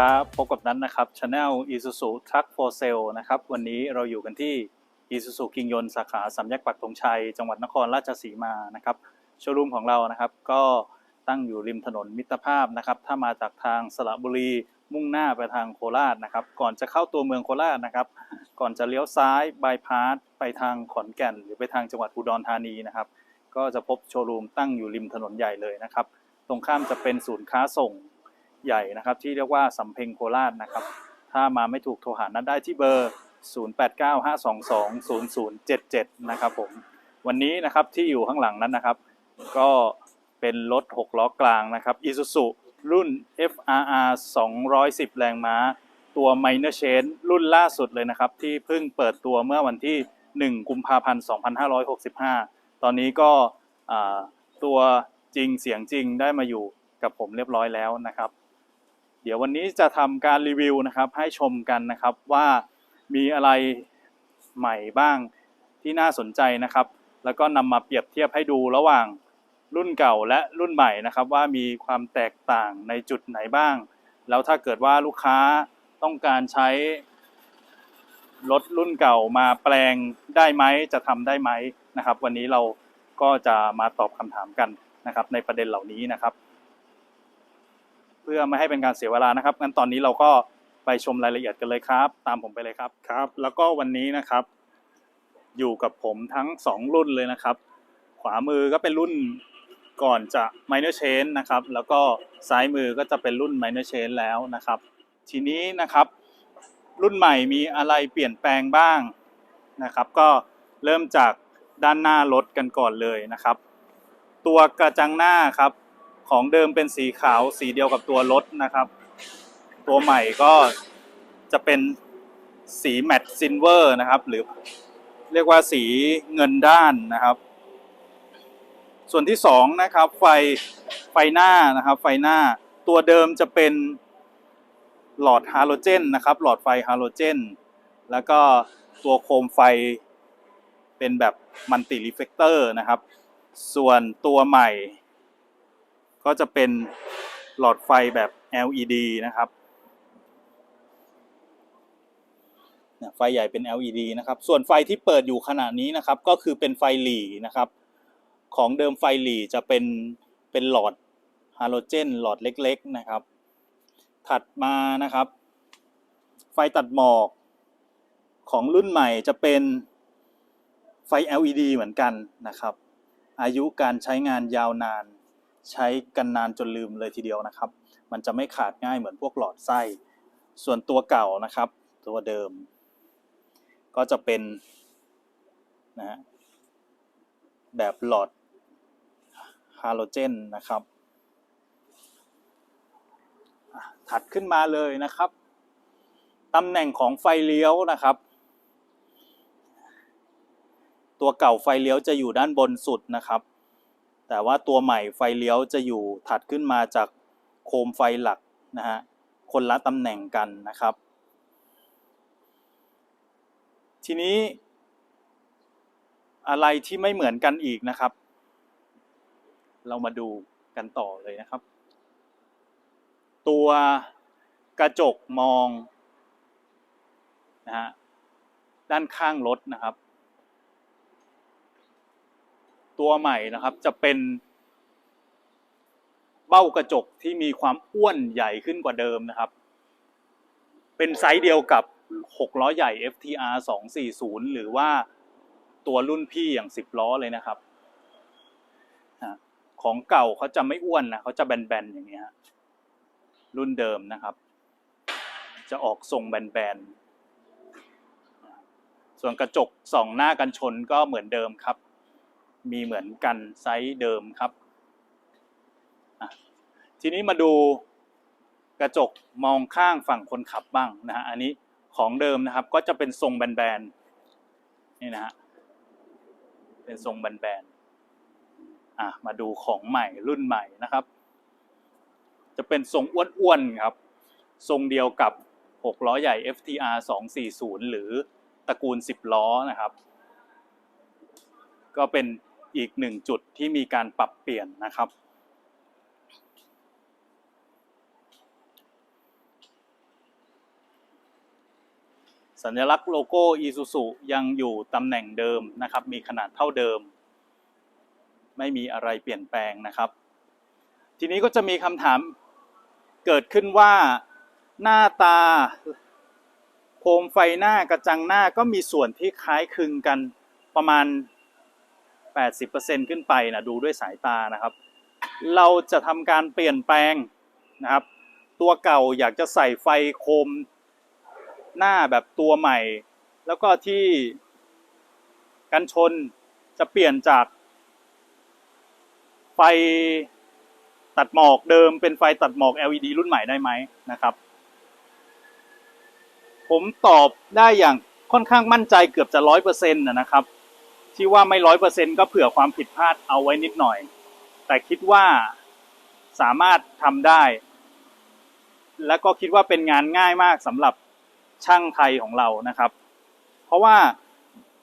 ครับพบกับนั้นนะครับ Channel Isuzu Truck for Sale นะครับ วันนี้เราอยู่กันที่ Isuzu กิงยนสาขาสามแยกปักธงชัย จังหวัดนครราชสีมานะครับโชว์รูมของเรานะครับ ก็ตั้งอยู่ริมถนนมิตรภาพนะครับ ถ้ามาจากทางสระบุรีมุ่งหน้าไปทางโคราชนะครับ ก่อนจะเข้าตัวเมืองโคราชนะครับ ก่อนจะเลี้ยวซ้ายบายพาสไปทางขอนแก่น หรือไปทางจังหวัดอุดรธานีนะครับ ก็จะพบโชว์รูมตั้งอยู่ริมถนนใหญ่เลยนะครับ ตรงข้ามจะเป็นศูนย์ค้าส่ง ใหญ่นะครับ ที่เรียกว่าสำเพ็งโคราชนะครับ ถ้ามาไม่ถูกโทรหานั้นได้ที่เบอร์ 0895220077 นะครับผมวันนี้นะครับที่อยู่ข้างหลังนั้นนะครับ ก็เป็นรถ 6 ล้อกลางนะครับ Isuzu รุ่น FRR 210 แรงม้า ตัว Minor Change รุ่นล่าสุดเลยนะครับ ที่เพิ่งเปิดตัวเมื่อวันที่ 1 กุมภาพันธ์ 2565 ตอนนี้ก็ตัวจริงเสียงจริงได้มาอยู่กับผมเรียบร้อยแล้วนะครับ เดี๋ยววันนี้จะทำการรีวิวนะครับให้ชมกันนะครับว่ามีอะไรใหม่บ้างที่น่าสนใจนะครับ แล้วก็นำมาเปรียบเทียบให้ดูระหว่างรุ่นเก่าและรุ่นใหม่นะครับ ว่ามีความแตกต่างในจุดไหนบ้าง แล้วถ้าเกิดว่าลูกค้าต้องการใช้รถรุ่นเก่ามาแปลงได้ไหมจะทำได้ไหมนะครับ วันนี้เราก็จะมาตอบคำถามกันนะครับ ในประเด็นเหล่านี้นะครับ เพื่อไม่ให้เป็นการเสียเวลานะครับงั้นตอนนี้เราก็ไปชมรายละเอียดกันเลยครับ ตามผมไปเลยครับครับ แล้วก็วันนี้นะครับ อยู่กับผมทั้งสองรุ่นเลยนะครับ ขวามือก็เป็นรุ่นก่อนจะ minor chain นะครับ แล้วก็ซ้ายมือก็จะเป็นรุ่น minor chain แล้วนะครับ ทีนี้นะครับ รุ่นใหม่มีอะไรเปลี่ยนแปลงบ้างนะครับ ก็เริ่มจากด้านหน้ารถกันก่อนเลยนะครับ ตัวกระจังหน้าครับ ของเดิมเป็นสีขาวสีเดียวกับตัวรถนะครับ ตัวใหม่ก็จะเป็นสีแมตต์ซิลเวอร์นะครับ หรือเรียกว่าสีเงินด้านนะครับ ส่วนที่สองนะครับ ไฟไฟหน้านะครับ ไฟหน้าตัวเดิมจะเป็นหลอดฮาโลเจนนะครับ หลอดไฟฮาโลเจนแล้วก็ตัวโคมไฟเป็นแบบมัลติรีเฟกเตอร์นะครับ ส่วนตัวใหม่ ก็จะเป็นหลอดไฟแบบ LED นะครับไฟใหญ่เป็น LED นะครับ ส่วนไฟที่เปิดอยู่ขณะนี้นะครับ ก็คือเป็นไฟหลีนะครับ ของเดิมไฟหลีจะเป็นเป็นหลอดฮาโลเจนหลอดเล็ก ๆนะครับ ถัดมานะครับ ไฟตัดหมอกของรุ่นใหม่จะเป็นไฟ LED เหมือนกันนะครับ อายุการใช้งานยาวนาน ใช้กันนานจนลืมเลยทีเดียวนะครับ มันจะไม่ขาดง่ายเหมือนพวกหลอดไส้ ส่วนตัวเก่านะครับ ตัวเดิม ก็จะเป็นนะฮะแบบหลอดฮาโลเจนนะครับถัดขึ้นมาเลยนะครับตำแหน่งของไฟเลี้ยวนะครับ ตัวเก่าไฟเลี้ยวจะอยู่ด้านบนสุดนะครับ แต่ว่าตัวใหม่ไฟเลี้ยวจะอยู่ถัดขึ้นมาจากโคมไฟหลักนะฮะคนละตำแหน่งกันนะครับ ทีนี้อะไรที่ไม่เหมือนกันอีกนะครับ เรามาดูกันต่อเลยนะครับ ตัวกระจกมองนะฮะด้านข้างรถนะครับ ตัวใหม่นะครับ จะเป็น เบ้ากระจกที่มีความอ้วนใหญ่ขึ้นกว่าเดิมนะครับ เป็นไซส์เดียวกับ 6 ล้อใหญ่ FTR 240 หรือว่าตัวรุ่นพี่อย่าง 10 ล้อเลยนะครับ ของเก่าเขาจะไม่อ้วนนะเขาจะแบนๆอย่างนี้ฮะรุ่นเดิมนะครับ จะออกทรงแบนๆส่วนกระจกส่องหน้ากันชนก็เหมือนเดิมครับ มีเหมือนกันไซส์เดิมครับ ทีนี้มาดูกระจกมองข้างฝั่งคนขับบ้างนะฮะอันนี้ของเดิมนะครับก็จะเป็นทรงแบนๆนี่นะฮะเป็นทรงแบนๆอะมาดูของใหม่รุ่นใหม่นะครับ จะเป็นทรงอ้วนๆครับ ทรงเดียวกับ6ล้อใหญ่ FTR 240 หรือตระกูล 10 ล้อนะครับ ก็เป็น อีกหนึ่งจุดที่มีการปรับเปลี่ยนนะครับ สัญลักษณ์โลโก้ Isuzu ยังอยู่ตำแหน่งเดิมนะครับ มีขนาดเท่าเดิม ไม่มีอะไรเปลี่ยนแปลงนะครับ ทีนี้ก็จะมีคำถามเกิดขึ้นว่าหน้าตาโคมไฟหน้ากระจังหน้าก็มีส่วนที่คล้ายคลึงกันประมาณ 80%ขึ้นไปนะดูด้วยสายตานะครับ เราจะทำการเปลี่ยนแปลงนะครับ ตัวเก่าอยากจะใส่ไฟโคมหน้าแบบตัวใหม่ แล้วก็ที่กันชนจะเปลี่ยนจาก ไฟตัดหมอกเดิมเป็นไฟตัดหมอก LED รุ่นใหม่ได้ไหมนะครับ ผมตอบได้อย่างค่อนข้างมั่นใจเกือบจะร้อยเปอร์เซ็นต์นะครับ ที่ว่าไม่ร้อยเปอร์เซ็นก็เผื่อความผิดพลาดเอาไว้นิดหน่อย แต่คิดว่าสามารถทำได้ และก็คิดว่าเป็นงานง่ายมากสำหรับช่างไทยของเรานะครับ เพราะว่า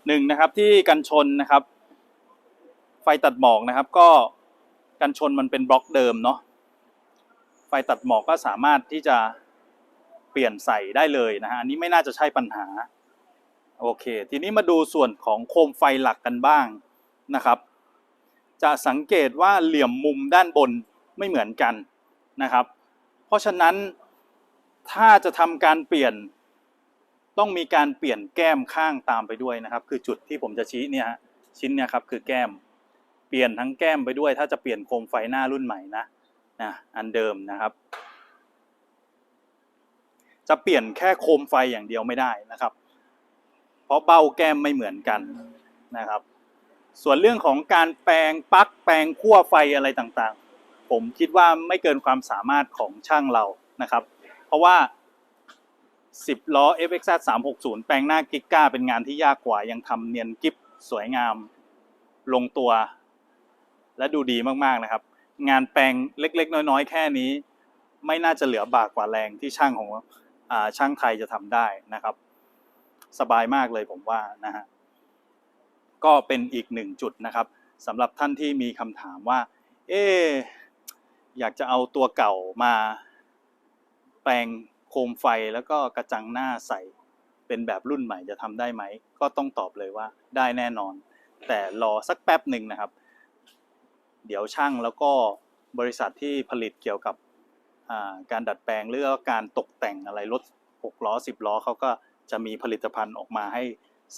หนึ่งนะครับที่กันชนนะครับ ไฟตัดหมอกนะครับ ก็กันชนมันเป็นบล็อกเดิมเนาะไฟตัดหมอกก็สามารถที่จะเปลี่ยนใส่ได้เลยนะฮะอันนี้ไม่น่าจะใช่ปัญหา โอเค ทีนี้มาดูส่วนของโคมไฟหลักกันบ้างนะครับ จะสังเกตว่าเหลี่ยมมุมด้านบนไม่เหมือนกันนะครับ เพราะฉะนั้นถ้าจะทำการเปลี่ยนต้องมีการเปลี่ยนแก้มข้างตามไปด้วยนะครับ คือจุดที่ผมจะชี้เนี่ยชิ้นเนี่ยครับคือแก้ม เปลี่ยนทั้งแก้มไปด้วย ถ้าจะเปลี่ยนโคมไฟหน้ารุ่นใหม่นะนะอันเดิมนะครับ จะเปลี่ยนแค่โคมไฟอย่างเดียวไม่ได้นะครับ เพราะเบ้าแก้มไม่เหมือนกันนะครับ ส่วนเรื่องของการแปลงปลั๊กแปลงขั้วไฟอะไรต่างๆ ผมคิดว่าไม่เกินความสามารถของช่างเรานะครับ เพราะว่า 10 ล้อ FXZ 360 แปลงหน้ากิกก้าเป็นงานที่ยากกว่ายังทำเนียนกิฟสวยงามลงตัว และดูดีมากๆนะครับ งานแปลงเล็กๆ น้อยๆ แค่นี้ ไม่น่าจะเหลือบากกว่าแรงที่ช่างของอช่างไทยจะทำได้นะครับ สบายมากเลยผมว่านะฮะก็เป็นอีกหนึ่งจุดนะครับสำหรับท่านที่มีคำถามว่า เอ๊อยากจะเอาตัวเก่ามาแปลงโคมไฟแล้วก็กระจังหน้าใส่เป็นแบบรุ่นใหม่จะทำได้ไหม ก็ต้องตอบเลยว่าได้แน่นอน แต่รอสักแป๊บหนึ่งนะครับ เดี๋ยวช่างแล้วก็บริษัทที่ผลิตเกี่ยวกับการดัดแปลงหรือว่าการตกแต่งอะไรรถ6ล้อ 10 ล้อเขาก็ จะมีผลิตภัณฑ์ออกมาให้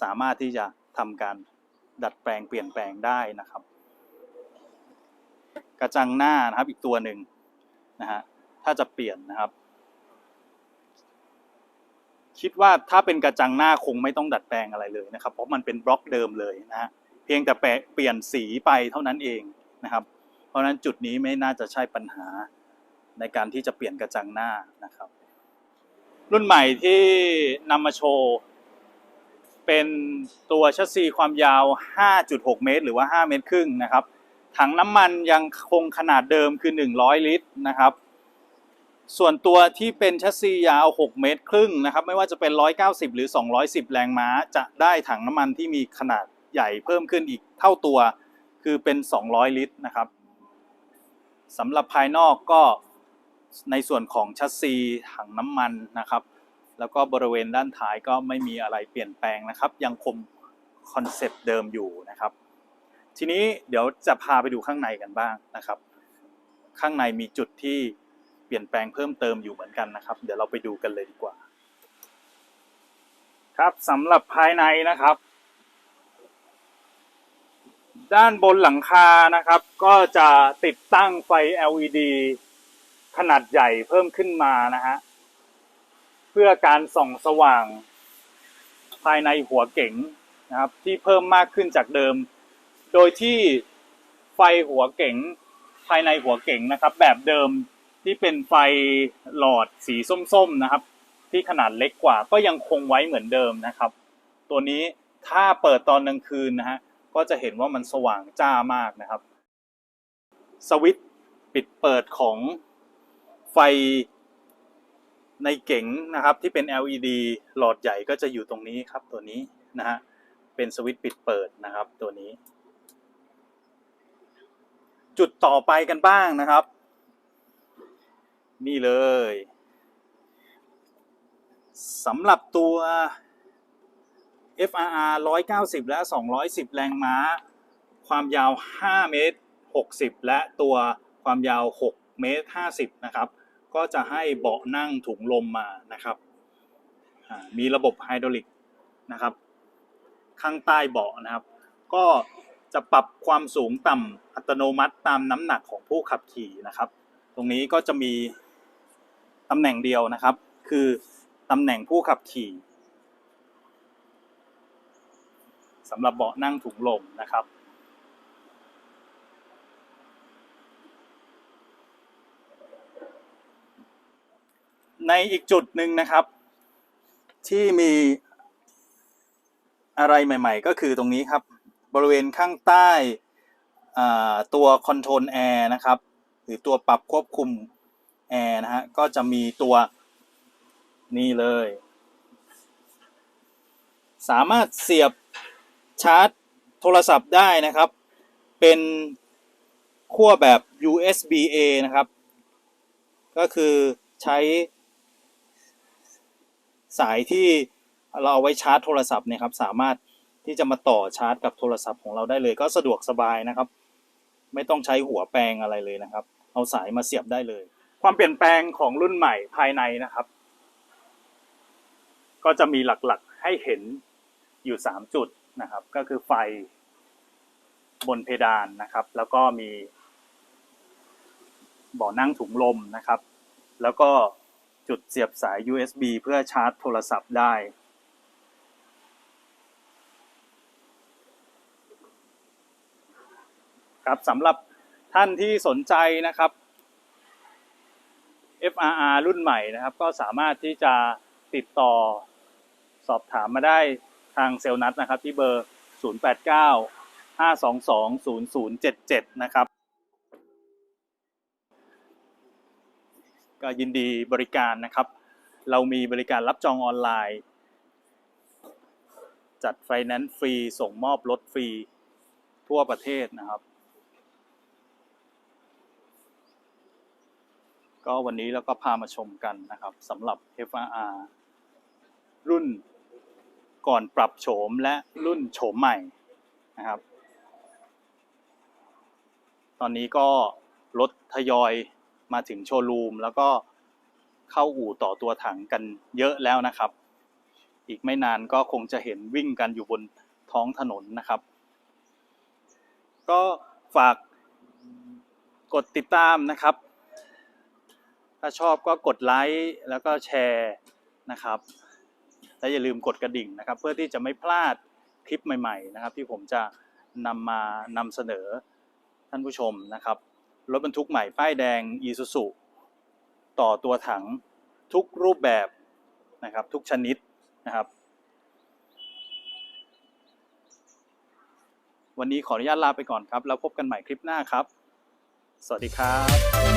สามารถที่จะทำการดัดแปลงเปลี่ยนแปลงได้นะครับ กระจังหน้านะครับอีกตัวหนึ่งนะฮะถ้าจะเปลี่ยนนะครับ คิดว่าถ้าเป็นกระจังหน้าคงไม่ต้องดัดแปลงอะไรเลยนะครับ เพราะมันเป็นบล็อกเดิมเลยนะฮะเพียงแต่เปลี่ยนสีไปเท่านั้นเองนะครับ เพราะฉะนั้นจุดนี้ไม่น่าจะใช่ปัญหาในการที่จะเปลี่ยนกระจังหน้านะครับ รุ่นใหม่ที่นำมาโชว์ เป็นตัวชัสซีความยาว 5.6 เมตร หรือว่า 5 เมตรครึ่งนะครับ ถังน้ำมันยังคงขนาดเดิมคือ 100 ลิตรนะครับ ส่วนตัวที่เป็นชัสซียาว 6 เมตรครึ่งนะครับ ไม่ว่าจะเป็น 190 หรือ 210 แรงม้า จะได้ถังน้ำมันที่มีขนาดใหญ่เพิ่มขึ้นอีกเท่าตัว คือเป็น 200 ลิตรนะครับสำหรับภายนอกก็ ในส่วนของชัสซีถังน้ำมันนะครับ แล้วก็บริเวณด้านท้ายก็ไม่มีอะไรเปลี่ยนแปลงนะครับ ยังคงคอนเซปต์เดิมอยู่นะครับ ทีนี้เดี๋ยวจะพาไปดูข้างในกันบ้างนะครับ ข้างในมีจุดที่เปลี่ยนแปลงเพิ่มเติมอยู่เหมือนกันนะครับ เดี๋ยวเราไปดูกันเลยดีกว่า ครับสำหรับภายในนะครับ ด้านบนหลังคานะครับ ก็จะติดตั้งไฟ LED ขนาดใหญ่เพิ่มขึ้นมานะฮะเพื่อการส่องสว่าง ภายในหัวเก๋งนะครับ ที่เพิ่มมากขึ้นจากเดิม โดยที่ไฟหัวเก๋งภายในหัวเก๋งนะครับ แบบเดิมที่เป็นไฟหลอดสีส้มๆนะครับ ที่ขนาดเล็กกว่าก็ยังคงไว้เหมือนเดิมนะครับ ตัวนี้ถ้าเปิดตอนกลางคืนนะฮะก็จะเห็นว่ามันสว่างจ้ามากนะครับ สวิตช์ปิดเปิดของ ไฟในเก๋งนะครับที่เป็น LED หลอดใหญ่ก็จะอยู่ตรงนี้ครับตัวนี้นะฮะเป็นสวิตช์ปิดเปิดนะครับตัวนี้ จุดต่อไปกันบ้างนะครับ นี่เลยสำหรับตัว FRR 190 และ 210 แรงม้า ความยาว 5 เมตร 60 และตัวความยาว 6 เมตร 50 นะครับ ก็จะให้เบาะนั่งถุงลมมานะครับ มีระบบไฮดรอลิกนะครับ ข้างใต้เบาะนะครับ ก็จะปรับความสูงต่ำอัตโนมัติตามน้ำหนักของผู้ขับขี่นะครับ ตรงนี้ก็จะมีตำแหน่งเดียวนะครับ คือตำแหน่งผู้ขับขี่สำหรับเบาะนั่งถุงลมนะครับ ในอีกจุดหนึ่งนะครับ ที่มีอะไรใหม่ ๆ ก็คือตรงนี้ครับ บริเวณข้างใต้ตัวคอนโทรลแอร์นะครับ หรือตัวปรับควบคุมแอร์นะฮะ ก็จะมีตัวนี่เลย สามารถเสียบชาร์จโทรศัพท์ได้นะครับ เป็นขั้วแบบ USB A นะครับ ก็คือใช้ สายที่เราเอาไว้ชาร์จโทรศัพท์เนี่ยครับสามารถที่จะมาต่อชาร์จกับโทรศัพท์ของเราได้เลย ก็สะดวกสบายนะครับ ไม่ต้องใช้หัวแปลงอะไรเลยนะครับ เอาสายมาเสียบได้เลย ความเปลี่ยนแปลงของรุ่นใหม่ภายในนะครับ ก็จะมีหลักๆให้เห็นอยู่ 3 จุดนะครับ ก็คือไฟบนเพดานนะครับ แล้วก็มีเบ่อนั่งถุงลมนะครับ แล้วก็ จุดเสียบสาย USB เพื่อชาร์จโทรศัพท์ได้ ครับสำหรับท่านที่สนใจนะครับ FRR รุ่นใหม่นะครับ ก็สามารถที่จะติดต่อสอบถามมาได้ทางเซลล์นัดนะครับ ที่เบอร์ 089 522 0077 นะครับ ก็ยินดีบริการนะครับ เรามีบริการรับจองออนไลน์ จัดไฟแนนซ์ฟรีส่งมอบรถฟรีทั่วประเทศนะครับ ก็วันนี้เราก็พามาชมกันนะครับสำหรับ FRR รุ่นก่อนปรับโฉมและรุ่นโฉมใหม่นะครับ ตอนนี้ก็รถทยอย มาถึงโชว์รูมแล้วก็เข้าอู่ต่อตัวถังกันเยอะแล้วนะครับ อีกไม่นานก็คงจะเห็นวิ่งกันอยู่บนท้องถนนนะครับ ก็ฝากกดติดตามนะครับ ถ้าชอบก็กดไลค์แล้วก็แชร์นะครับ และอย่าลืมกดกระดิ่งนะครับ เพื่อที่จะไม่พลาดคลิปใหม่ ๆ นะครับ ที่ผมจะนำมานำเสนอท่านผู้ชมนะครับ รถบรรทุกใหม่ป้ายแดง Isuzu ต่อตัวถังทุกรูปแบบนะครับทุกชนิดนะครับ วันนี้ขออนุญาตลาไปก่อนครับ แล้วพบกันใหม่คลิปหน้าครับ สวัสดีครับ